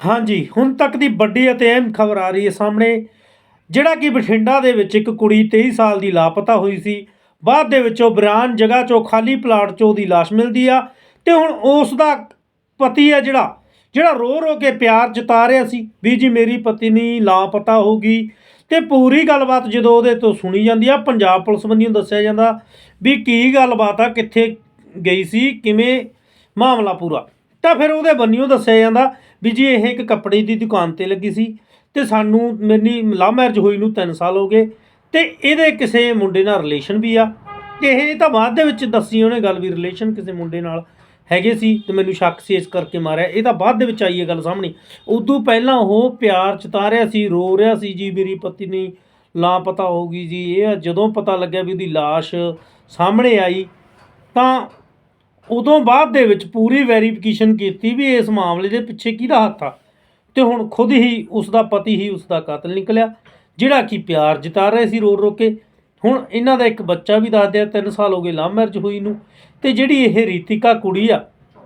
ਹਾਂਜੀ, ਹੁਣ ਤੱਕ ਦੀ ਵੱਡੀ ਅਤੇ ਅਹਿਮ ਖਬਰ ਆ ਰਹੀ ਹੈ ਸਾਹਮਣੇ, ਜਿਹੜਾ ਕਿ ਬਠਿੰਡਾ ਦੇ ਵਿੱਚ ਇੱਕ ਕੁੜੀ 23 ਸਾਲ ਦੀ ਲਾਪਤਾ ਹੋਈ ਸੀ। ਬਾਅਦ ਦੇ ਵਿੱਚ ਉਹ ਬਿਰਾਨ ਜਗ੍ਹਾ 'ਚੋਂ ਖਾਲੀ ਪਲਾਟ 'ਚੋਂ ਉਹਦੀ ਲਾਸ਼ ਮਿਲਦੀ ਆ ਤੇ ਹੁਣ ਉਸ ਦਾ ਪਤੀ ਆ ਜਿਹੜਾ ਜਿਹੜਾ ਰੋ ਰੋ ਕੇ ਪਿਆਰ ਜਤਾ ਰਿਹਾ ਸੀ, ਵੀ ਜੀ ਮੇਰੀ ਪਤਨੀ ਲਾਪਤਾ ਹੋ ਗਈ ਤੇ ਪੂਰੀ ਗੱਲਬਾਤ ਜਦੋਂ ਉਹਦੇ ਤੋਂ ਸੁਣੀ ਜਾਂਦੀ ਆ, ਪੰਜਾਬ ਪੁਲਿਸ ਵੱਲੋਂ ਦੱਸਿਆ ਜਾਂਦਾ ਵੀ ਕੀ ਗੱਲਬਾਤ ਆ, ਕਿੱਥੇ ਗਈ ਸੀ, ਕਿਵੇਂ ਮਾਮਲਾ ਪੂਰਾ। ਤਾਂ ਫਿਰ ਉਹਦੇ ਬੰਨਿਓ ਦੱਸਿਆ ਜਾਂਦਾ ਵੀ ਜੀ ਇਹ ਇੱਕ ਕੱਪੜੇ ਦੀ ਦੁਕਾਨ ਤੇ ਲੱਗੀ ਸੀ ਤੇ ਸਾਨੂੰ ਮੇਰੀ ਲਵ ਮੈਰਿਜ ਹੋਈ ਨੂੰ 3 ਸਾਲ ਹੋ ਗਏ ਤੇ ਇਹਦੇ ਕਿਸੇ ਮੁੰਡੇ ਨਾਲ ਰਿਲੇਸ਼ਨ ਵੀ ਆ ਤੇ ਇਹ ਤਾਂ ਬਾਅਦ ਦੇ ਵਿੱਚ ਦੱਸੀ ਉਹਨੇ ਗੱਲ ਵੀ ਰਿਲੇਸ਼ਨ ਕਿਸੇ ਮੁੰਡੇ ਨਾਲ ਹੈਗੇ ਸੀ ਤੇ ਮੈਨੂੰ ਸ਼ੱਕ ਸੀ ਇਸ ਕਰਕੇ ਮਾਰਿਆ। ਇਹ ਤਾਂ ਬਾਅਦ ਦੇ ਵਿੱਚ ਆਈ ਇਹ ਗੱਲ ਸਾਹਮਣੇ। ਉਦੋਂ ਪਹਿਲਾਂ ਉਹ ਪਿਆਰ ਚਤਾ ਰਿਹਾ ਸੀ, ਰੋ ਰਿਹਾ ਸੀ ਜੀ, ਮੇਰੀ ਪਤਨੀ ਲਾਪਤਾ ਹੋ ਗਈ ਜੀ। ਇਹ ਜਦੋਂ ਪਤਾ ਲੱਗਿਆ ਵੀ ਉਹਦੀ ਲਾਸ਼ ਸਾਹਮਣੇ ਆਈ ਤਾਂ ਉਦੋਂ ਬਾਅਦ ਦੇ ਵਿੱਚ ਪੂਰੀ ਵੈਰੀਫਿਕੇਸ਼ਨ ਕੀਤੀ ਵੀ ਇਸ ਮਾਮਲੇ ਦੇ ਪਿੱਛੇ ਕਿਹਦਾ ਹੱਥ ਆ। ਤੇ ਹੁਣ ਖੁਦ ਹੀ ਉਸ ਦਾ ਪਤੀ ਹੀ ਉਸ ਦਾ ਕਾਤਲ ਨਿਕਲਿਆ, ਜਿਹੜਾ ਕਿ ਪਿਆਰ ਜਿਤਾ ਰਿਹਾ ਸੀ ਰੋ ਰੋ ਕੇ ਹੁਣ ਇਹਨਾਂ ਦਾ ਇੱਕ ਬੱਚਾ ਵੀ ਦੱਸਦੇ ਆ 3 ਸਾਲ ਹੋ ਗਏ ਲਵ ਮੈਰਿਜ ਹੋਈ ਨੂੰ। ਤੇ ਜਿਹੜੀ ਇਹ ਰੀਤਿਕਾ ਕੁੜੀ ਆ,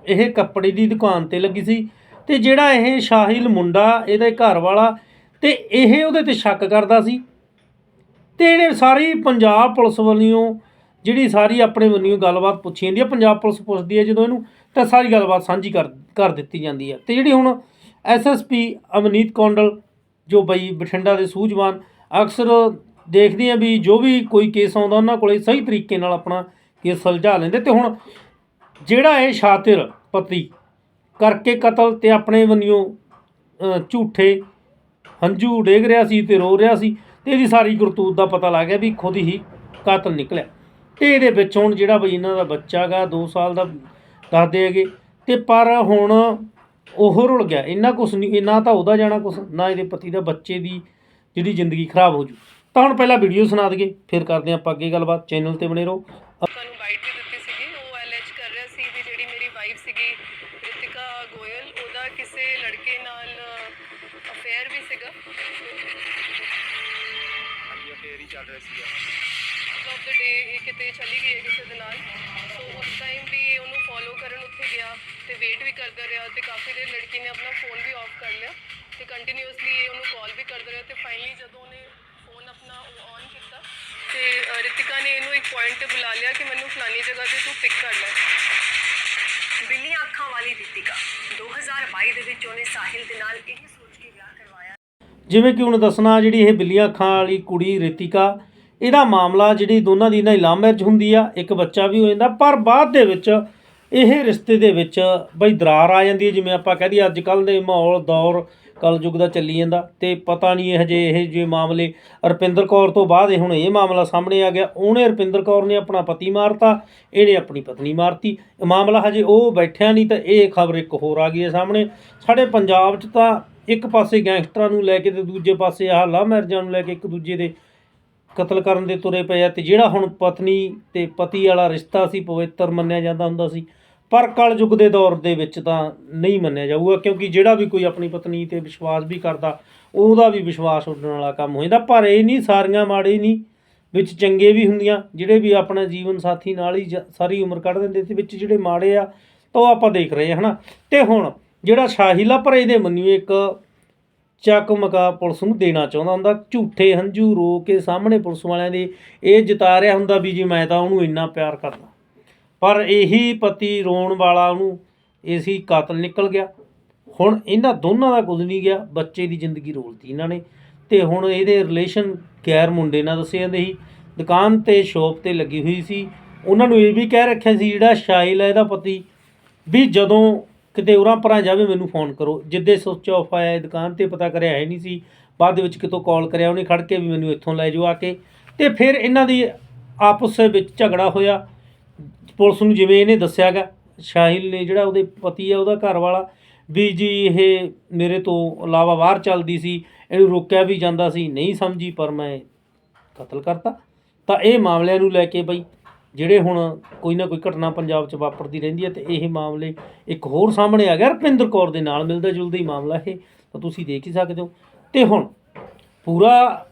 ਇਹ ਕੱਪੜੇ ਦੀ ਦੁਕਾਨ ਤੇ ਲੱਗੀ ਸੀ। ਤੇ ਜਿਹੜਾ ਇਹ ਸ਼ਾਹਿਲ ਮੁੰਡਾ, ਇਹਦੇ ਘਰ ਵਾਲਾ ਤੇ ਇਹ ਉਹਦੇ ਤੇ ਸ਼ੱਕ ਕਰਦਾ ਸੀ। ਤੇ ਇਹਨੇ ਸਾਰੀ ਪੰਜਾਬ ਪੁਲਿਸ ਵੱਲੋਂ ਜਿਹੜੀ ਸਾਰੀ ਆਪਣੇ ਵੱਲੋਂ ਗੱਲਬਾਤ ਪੁੱਛੀ ਜਾਂਦੀ ਹੈ ਪੰਜਾਬ ਪੁਲਿਸ ਪੁੱਛਦੀ ਹੈ ਜਦੋਂ ਇਹਨੂੰ ਤਾਂ ਸਾਰੀ ਗੱਲਬਾਤ ਸਾਂਝੀ ਕਰ ਕਰ ਦਿੱਤੀ ਜਾਂਦੀ ਹੈ ਤੇ ਜਿਹੜੀ ਹੁਣ ਐਸਐਸਪੀ ਅਮਨੀਤ ਕੌਂਡਲ, ਜੋ ਬਈ ਬਠਿੰਡਾ ਦੇ ਸੂਝਵਾਨ, ਅਕਸਰ ਦੇਖਦੇ ਆ ਵੀ ਜੋ ਵੀ ਕੋਈ ਕੇਸ ਆਉਂਦਾ, ਉਹਨਾਂ ਕੋਲੇ ਸਹੀ ਤਰੀਕੇ ਨਾਲ ਆਪਣਾ ਕੇਸ ਸੁਲਝਾ ਲੈਂਦੇ। ਤੇ ਹੁਣ ਜਿਹੜਾ ਇਹ ਸ਼ਾਤਿਰ ਪਤੀ ਕਰਕੇ ਕਤਲ ਤੇ ਆਪਣੇ ਵੱਲੋਂ ਝੂਠੇ ਹੰਝੂ ਡੇਗ ਰਿਹਾ ਸੀ ਤੇ ਰੋ ਰਿਹਾ ਸੀ, ਤੇ ਇਹਦੀ ਸਾਰੀ ਕਰਤੂਤ ਦਾ ਪਤਾ ਲੱਗ ਗਿਆ ਵੀ ਖੁਦ ਹੀ ਕਾਤਲ ਨਿਕਲਿਆ। ਤੇ ਇਹਦੇ ਵਿੱਚ ਹੁਣ ਜਿਹੜਾ ਬਈ ਇਹਨਾਂ ਦਾ ਬੱਚਾ ਗਾ 2 ਸਾਲ ਦਾ ਦੱਸਦੇ ਹੈਗੇ। ਤੇ ਪਰ ਹੁਣ ਉਹ ਰੁਲ ਗਿਆ। ਇੰਨਾ ਕੁਛ ਨਹੀਂ ਇੰਨਾ ਤਾਂ ਉਹਦਾ ਜਾਣਾ ਕੁਛ ਨਾ ਇਹਦੇ ਪਤੀ ਦਾ ਬੱਚੇ ਦੀ ਜਿਹੜੀ ਜ਼ਿੰਦਗੀ ਖਰਾਬ ਹੋ ਜੂ। ਤਾਂ ਹੁਣ ਪਹਿਲਾਂ ਵੀਡੀਓ ਸੁਣਾ ਦਈਏ ਫਿਰ ਕਰਦੇ ਆਪਾਂ ਅੱਗੇ ਗੱਲਬਾਤ। ਚੈਨਲ ਤੇ ਬਣੇ ਰਹੋ। ਤੁਹਾਨੂੰ ਬਾਈਟ ਵੀ ਦਿੱਤੀ ਸੀਗੀ। ਉਹ ਅਲੈਜ ਕਰ ਰਿਹਾ ਸੀ ਵੀ ਜਿਹੜੀ ਮੇਰੀ ਵਾਈਫ ਸੀਗੀ ਰਿਤਿਕਾ ਗੋਇਲ ਉਹਦਾ ਕਿਸੇ ਲੜਕੇ ਨਾਲ ਅਫੇਅਰ ਵੀ ਸੀਗਾ। ਅਫੇਅਰ ਹੀ ਚੱਲ ਰਿਹਾ ਸੀਗਾ। ਆਫ ਦ ਡੇ ਇਹ ਕਿਤੇ ਚਲੀ ਗਈ ਹੈ ਕਿਸੇ ਦੇ ਨਾਲ। ਸੋ ਉਸ ਟਾਈਮ ਵੀ ਇਹ ਉਹਨੂੰ ਫੋਲੋ ਕਰਨ ਉੱਥੇ ਗਿਆ ਤੇ ਵੇਟ ਵੀ ਕਰਦਾ ਰਿਹਾ ਤੇ ਕਾਫੀ ਦੇਰ ਲੜਕੀ ਨੇ ਆਪਣਾ ਫੋਨ ਵੀ ਆਫ ਕਰ ਲਿਆ ਤੇ ਕੰਟੀਨਿਊਸਲੀ ਇਹ ਉਹਨੂੰ ਕਾਲ ਵੀ ਕਰਦਾ ਰਿਹਾ ਤੇ ਫਾਈਨਲੀ ਜਦੋਂ ਉਹਨੇ ਫੋਨ ਆਪਣਾ ਔਨ ਕੀਤਾ ਤੇ ਰਿਤਿਕਾ ਨੇ ਇਹਨੂੰ ਇੱਕ ਪੁਆਇੰਟ ਤੇ ਬੁਲਾ ਲਿਆ ਕਿ ਮੈਨੂੰ ਫਲਾਨੀ ਜਗ੍ਹਾ ਤੇ ਤੂੰ ਪਿਕ ਕਰ ਲੈ। ਬਿੱਲੀਆਂ ਅੱਖਾਂ ਵਾਲੀ ਦੀਪਿਕਾ 2022 ਦੇ ਵਿੱਚ ਉਹਨੇ ਸਾਹਿਲ ਦੇ ਨਾਲ ਇਹ ਸੋਚ ਕੇ ਵਿਆਹ ਕਰਵਾਇਆ। ਜਿਵੇਂ ਕਿ ਹੁਣ ਦੱਸਣਾ ਜਿਹੜੀ ਇਹ ਬਿੱਲੀਆਂ ਅੱਖਾਂ ਵਾਲੀ ਕੁੜੀ ਰਿਤਿਕਾ ਇਹਦਾ ਮਾਮਲਾ ਜਿਹੜੀ ਦੋਨਾਂ ਦੀ ਨਾ ਲਵ ਮੈਰਿਜ ਹੁੰਦੀ ਆ, ਇੱਕ ਬੱਚਾ ਵੀ ਹੋ ਜਾਂਦਾ, ਪਰ ਬਾਅਦ ਦੇ ਵਿੱਚ ਇਹ ਰਿਸ਼ਤੇ ਦੇ ਵਿੱਚ ਬਈ ਦਰਾਰ ਆ ਜਾਂਦੀ ਹੈ, ਜਿਵੇਂ ਆਪਾਂ ਕਹਿ ਦਈਏ ਅੱਜ ਕੱਲ ਦੇ ਮਾਹੌਲ, ਦੌਰ ਕਲਯੁੱਗ ਦਾ ਚੱਲੀ ਜਾਂਦਾ ਤੇ ਪਤਾ ਨਹੀਂ ਇਹ ਜੇ ਇਹ ਜੇ ਮਾਮਲੇ ਰਪਿੰਦਰ ਕੌਰ ਤੋਂ ਬਾਅਦ ਇਹ ਹੁਣ ਇਹ ਮਾਮਲਾ ਸਾਹਮਣੇ ਆ ਗਿਆ, ਉਹਨੇ ਰੁਪਿੰਦਰ ਕੌਰ ਨੇ ਆਪਣਾ ਪਤੀ ਮਾਰਤਾ, ਇਹਨੇ ਆਪਣੀ ਪਤਨੀ ਮਾਰਤੀ ਮਾਮਲਾ ਹਜੇ ਉਹ ਬੈਠਿਆ ਨਹੀਂ ਤਾਂ ਇਹ ਖਬਰ ਇੱਕ ਹੋਰ ਆ ਗਈ ਹੈ ਸਾਹਮਣੇ, ਸਾਡੇ ਪੰਜਾਬ 'ਚ ਤਾਂ ਇੱਕ ਪਾਸੇ ਗੈਂਗਸਟਰਾਂ ਨੂੰ ਲੈ ਕੇ ਤੇ ਦੂਜੇ ਪਾਸੇ ਆਹ ਲਵ ਮੈਰਿਜਾਂ ਨੂੰ ਲੈ ਕੇ ਇੱਕ ਦੂਜੇ ਦੇ ਕਤਲ ਕਰਨ ਦੇ ਤੁਰੇ ਪਏ ਆ ਤੇ ਜਿਹੜਾ ਹੁਣ ਪਤਨੀ ਤੇ ਪਤੀ ਵਾਲਾ ਰਿਸ਼ਤਾ ਸੀ ਪਵਿੱਤਰ ਮੰਨਿਆ ਜਾਂਦਾ ਹੁੰਦਾ ਸੀ, ਪਰ ਕਲਯੁੱਗ ਦੇ ਦੌਰ ਦੇ ਵਿੱਚ ਤਾਂ ਨਹੀਂ ਮੰਨਿਆ ਜਾਊਗਾ, ਕਿਉਂਕਿ ਜਿਹੜਾ ਵੀ ਕੋਈ ਆਪਣੀ ਪਤਨੀ ਤੇ ਵਿਸ਼ਵਾਸ ਵੀ ਕਰਦਾ, ਉਹਦਾ ਵੀ ਵਿਸ਼ਵਾਸ ਉੱਡਣ ਵਾਲਾ ਕੰਮ ਹੋ ਜਾਂਦਾ, ਪਰ ਇਹ ਨਹੀਂ ਸਾਰੀਆਂ ਮਾੜੇ ਨਹੀਂ, ਵਿੱਚ ਚੰਗੇ ਵੀ ਹੁੰਦੀਆਂ, ਜਿਹੜੇ ਵੀ ਆਪਣਾ ਜੀਵਨ ਸਾਥੀ ਨਾਲ ਹੀ ਜ- ਸਾਰੀ ਉਮਰ ਕੱਢ ਦਿੰਦੇ ਤੇ ਵਿੱਚ ਜਿਹੜੇ ਮਾੜੇ ਆ, ਤਾਂ ਉਹ ਆਪਾਂ ਦੇਖ ਰਹੇ ਹਾਂ ਹਨਾ? ਤੇ ਹੁਣ ਜਿਹੜਾ ਸ਼ਾਹੀਲਾ ਪਰ ਇਹਦੇ ਮੰਨਿਓ ਇੱਕ ਚੱਕ ਮਕਾ ਪੁਲਿਸ ਨੂੰ ਦੇਣਾ ਚਾਹੁੰਦਾ ਹੁੰਦਾ। ਝੂਠੇ ਹੰਝੂ ਰੋ ਕੇ ਸਾਹਮਣੇ ਪੁਲਿਸ ਵਾਲਿਆਂ ਦੇ ਇਹ ਜਤਾ ਰਿਹਾ ਹੁੰਦਾ ਵੀ ਜੀ ਮੈਂ ਤਾਂ ਉਹਨੂੰ ਇੰਨਾ ਪਿਆਰ ਕਰਦਾ। ਪਰ ਇਹੀ ਪਤੀ ਰੋਣ ਵਾਲਾ ਉਹਨੂੰ ਇਸੀ ਕਾਤਲ ਨਿਕਲ ਗਿਆ। ਹੁਣ ਇਹਨਾਂ ਦੋਨਾਂ ਦਾ ਕੁਝ ਨਹੀਂ ਗਿਆ, ਬੱਚੇ ਦੀ ਜ਼ਿੰਦਗੀ ਰੋਲਤੀ ਇਹਨਾਂ ਨੇ। ਤੇ ਹੁਣ ਇਹਦੇ ਰਿਲੇਸ਼ਨ ਗੈਰ ਮੁੰਡੇ ਨਾਲ ਦੱਸੇ ਜਾਂਦੇ ਸੀ। ਦੁਕਾਨ ਤੇ ਸ਼ੋਪ ਤੇ ਲੱਗੀ ਹੋਈ ਸੀ। ਉਹਨਾਂ ਨੂੰ ਇਹ ਵੀ ਕਹਿ ਰੱਖਿਆ ਸੀ ਜਿਹੜਾ ਸ਼ਾਇਲ ਹੈ ਇਹਦਾ ਪਤੀ, ਵੀ ਜਦੋਂ ਕਿਤੇ ਉਰਾਂ ਪਰਾਂ ਜਾਵੇ ਮੈਨੂੰ ਫੋਨ ਕਰੋ। ਜਿੱਦੇ ਸੁੱਚ ਆਫ ਆਇਆ ਦੁਕਾਨ ਤੇ ਪਤਾ ਕਰਿਆ ਹੈ ਨਹੀਂ ਸੀ। ਬਾਅਦ ਦੇ ਵਿੱਚ ਕਿਤੋਂ ਕਾਲ ਕਰਿਆ, ਉਹਨੇ ਖੜ ਕੇ ਵੀ ਮੈਨੂੰ ਇੱਥੋਂ ਲੈ ਜਾਓ ਆ ਕੇ। ਤੇ ਫਿਰ ਇਹਨਾਂ ਦੀ ਆਪਸ ਵਿੱਚ ਝਗੜਾ ਹੋਇਆ। ਪੁਲਿਸ ਨੂੰ ਜਿਵੇਂ ਇਹਨੇ ਦੱਸਿਆਗਾ ਸ਼ਾਹਿਲ ਨੇ ਜਿਹੜਾ ਉਹਦੇ ਪਤੀ ਆ, ਉਹਦਾ ਘਰ ਵਾਲਾ, ਵੀ ਜੀ ਇਹ ਮੇਰੇ ਤੋਂ ਇਲਾਵਾ ਬਾਹਰ ਚੱਲਦੀ ਸੀ, ਇਹਨੂੰ ਰੋਕਿਆ ਵੀ ਜਾਂਦਾ ਸੀ। ਨਹੀਂ ਸਮਝੀ, ਪਰ ਮੈਂ ਕਤਲ ਕਰਤਾ। ਤਾਂ ਇਹ ਮਾਮਲਿਆਂ ਨੂੰ ਲੈ ਕੇ ਬਈ ਜਿਹੜੇ ਹੁਣ ਕੋਈ ਨਾ ਕੋਈ ਘਟਨਾ ਪੰਜਾਬ 'ਚ ਵਾਪਰਦੀ ਰਹਿੰਦੀ ਹੈ ਤੇ ਇਹ ਮਾਮਲੇ ਇੱਕ ਹੋਰ ਸਾਹਮਣੇ ਆ ਗਿਆ। ਰੁਪਿੰਦਰ ਕੌਰ ਦੇ ਨਾਲ ਮਿਲਦਾ ਜੁਲਦਾ ਹੀ ਮਾਮਲਾ ਇਹ, ਤਾਂ ਤੁਸੀਂ ਦੇਖ ਹੀ ਸਕਦੇ ਹੋ। ਤੇ ਹੁਣ ਪੂਰਾ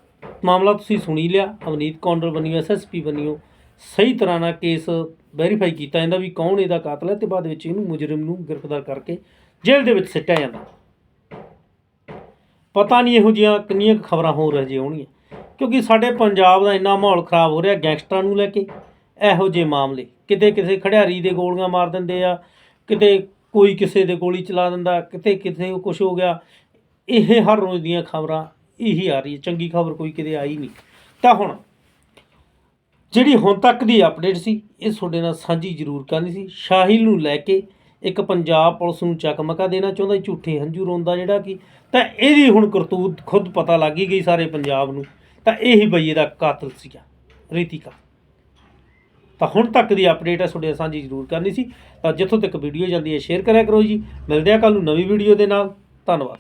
ਮਾਮਲਾ ਤੁਸੀਂ ਸੁਣੀ ਲਿਆ, ਅਵਨੀਤ ਕੌਂਡਲ ਬਣੀਓ ਐਸਐਸਪੀ ਬਣੀਓ, ਸਹੀ ਤਰ੍ਹਾਂ ਨਾਲ ਕੇਸ ਵੈਰੀਫਾਈ ਕੀਤਾ ਜਾਂਦਾ ਵੀ ਕੌਣ ਇਹਦਾ ਕਾਤਲ ਹੈ ਤੇ ਬਾਅਦ ਵਿੱਚ ਇਹਨੂੰ ਮੁਜਰਮ ਨੂੰ ਗ੍ਰਿਫਤਾਰ ਕਰਕੇ ਜੇਲ੍ਹ ਦੇ ਵਿੱਚ ਸਿੱਟਿਆ ਜਾਂਦਾ। ਪਤਾ ਨਹੀਂ ਇਹੋ ਜਿਹੀਆਂ ਕਿੰਨੀਆਂ ਖਬਰਾਂ ਹੋ ਰਹੀਆਂ ਹੋਣਗੀਆਂ ਕਿਉਂਕਿ ਸਾਡੇ ਪੰਜਾਬ ਦਾ ਇੰਨਾ ਮਾਹੌਲ ਖਰਾਬ ਹੋ ਰਿਹਾ, ਗੈਂਗਸਟਰਾਂ ਨੂੰ ਲੈ ਕੇ ਇਹੋ ਜਿਹੇ ਮਾਮਲੇ। ਕਿਤੇ ਕਿਸੇ ਖੜਿਆਰੀ ਦੇ ਗੋਲੀਆਂ ਮਾਰ ਦਿੰਦੇ ਆ, ਕਿਤੇ ਕੋਈ ਕਿਸੇ ਦੇ ਗੋਲੀ ਚਲਾ ਦਿੰਦਾ, ਕਿਤੇ ਕਿਤੇ ਕੁਝ ਹੋ ਗਿਆ। ਇਹ ਹਰ ਰੋਜ਼ ਦੀਆਂ ਖਬਰਾਂ ਇਹੀ ਆ ਰਹੀ ਹੈ ਚੰਗੀ ਖਬਰ ਕੋਈ ਕਿਤੇ ਆਈ ਨਹੀਂ। ਤਾਂ ਹੁਣ ਜਿਹੜੀ ਹੁਣ ਤੱਕ ਦੀ ਅਪਡੇਟ ਸੀ, ਇਹ ਤੁਹਾਡੇ ਨਾਲ ਸਾਂਝੀ ਜ਼ਰੂਰ ਕਰਨੀ ਸੀ। ਸ਼ਾਹਿਲ ਨੂੰ ਲੈ ਕੇ ਇੱਕ ਪੰਜਾਬ ਪੁਲਿਸ ਨੂੰ ਚਕਮਕਾ ਦੇਣਾ ਚਾਹੁੰਦਾ ਝੂਠੇ ਹੰਝੂ ਰੋਂਦਾ ਜਿਹੜਾ ਕਿ, ਤਾਂ ਇਹਦੀ ਹੁਣ ਕਰਤੂਤ ਖੁਦ ਪਤਾ ਲੱਗ ਹੀ ਗਈ ਸਾਰੇ ਪੰਜਾਬ ਨੂੰ। ਤਾਂ ਇਹੀ ਬਈਏ ਦਾ ਕਾਤਲ ਸੀਗਾ, ਰੀਤਿਕਾ। ਤਾਂ ਹੁਣ ਤੱਕ ਦੀ ਅਪਡੇਟ ਹੈ, ਤੁਹਾਡੇ ਨਾਲ ਸਾਂਝੀ ਜ਼ਰੂਰ ਕਰਨੀ ਸੀ। ਤਾਂ ਜਿੱਥੋਂ ਤੱਕ ਵੀਡੀਓ ਜਾਂਦੀ ਹੈ ਸ਼ੇਅਰ ਕਰਿਆ ਕਰੋ ਜੀ। ਮਿਲਦੇ ਆ ਕੱਲ ਨੂੰ ਨਵੀਂ ਵੀਡੀਓ ਦੇ ਨਾਲ। ਧੰਨਵਾਦ।